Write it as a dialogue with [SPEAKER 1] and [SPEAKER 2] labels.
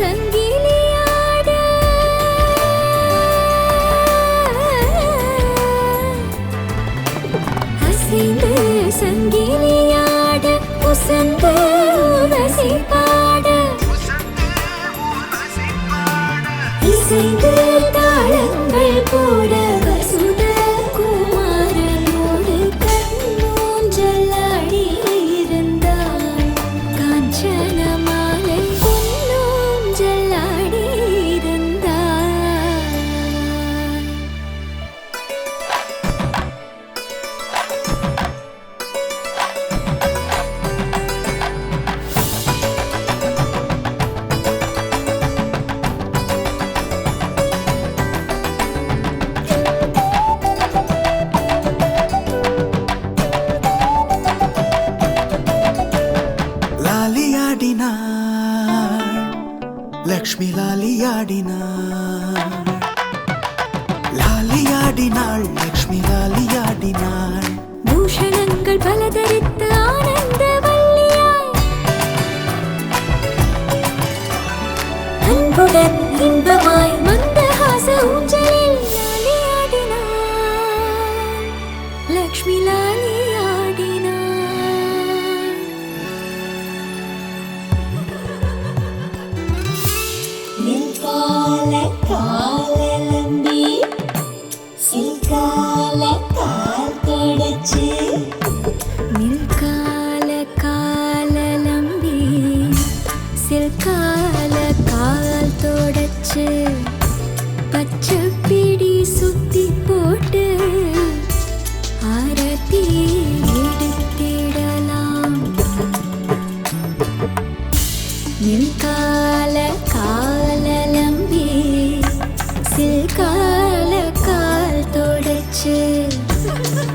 [SPEAKER 1] சங்கிலியாட. அசைந்து
[SPEAKER 2] ஆடினாள் லக்ஷ்மி லாலியாடினாள் லாலியாடினாள் லக்ஷ்மி லாலியாடினாள்
[SPEAKER 1] பூஷணங்கள் பல தரித்து ஆன